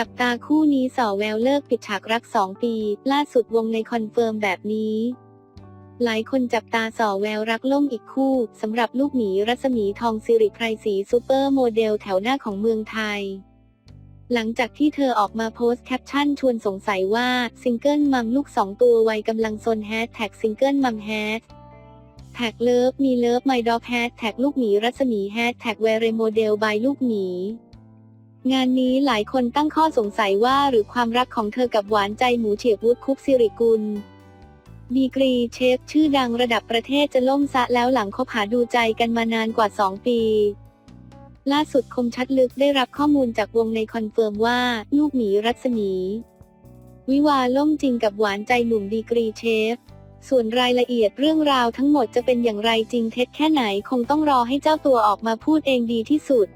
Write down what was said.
จับตาคู่นี้สอแววเลิกปิดฉากรักสองปี ล่าสุดวงในคอนเฟิร์มแบบนี้ หลายคนจับตาสอแววรักล่มอีกคู่สำหรับลูกหมีรัศมีทองสิริไพรศรีซูเปอร์โมเดลแถวหน้าของเมืองไทย หลังจากที่เธอออกมาโพสต์แคปชั่นชวนสงสัยว่าซิงเกิลมัมลูกสองตัววัยกำลังซนแฮชแท็กซิงเกิลมัมแฮชแท็กเลิฟมีเลิฟไมด็อกแฮชแท็กลูกหมีรัศมีแฮชแท็กเวเรโมเดลบายลูกหมี งานนี้หลายคนตั้งข้อสงสัยว่าหรือความรักของเธอกับหวานใจหมูเฉียบวุฒคุปสิริกุล ดีกรีเชฟชื่อดังระดับประเทศจะล่มซะแล้วหลังคบหาดูใจกันมานานกว่า 2 ปี ล่าสุดคมชัดลึกได้รับข้อมูลจากวงในคอนเฟิร์มว่า ลูกหมีรัศมี วิวาล่มจริงกับหวานใจหนุ่มดีกรีเชฟ ส่วนรายละเอียดเรื่องราวทั้งหมดจะเป็นอย่างไรจริงเท็จแค่ไหนคงต้องรอให้เจ้าตัวออกมาพูดเองดีที่สุด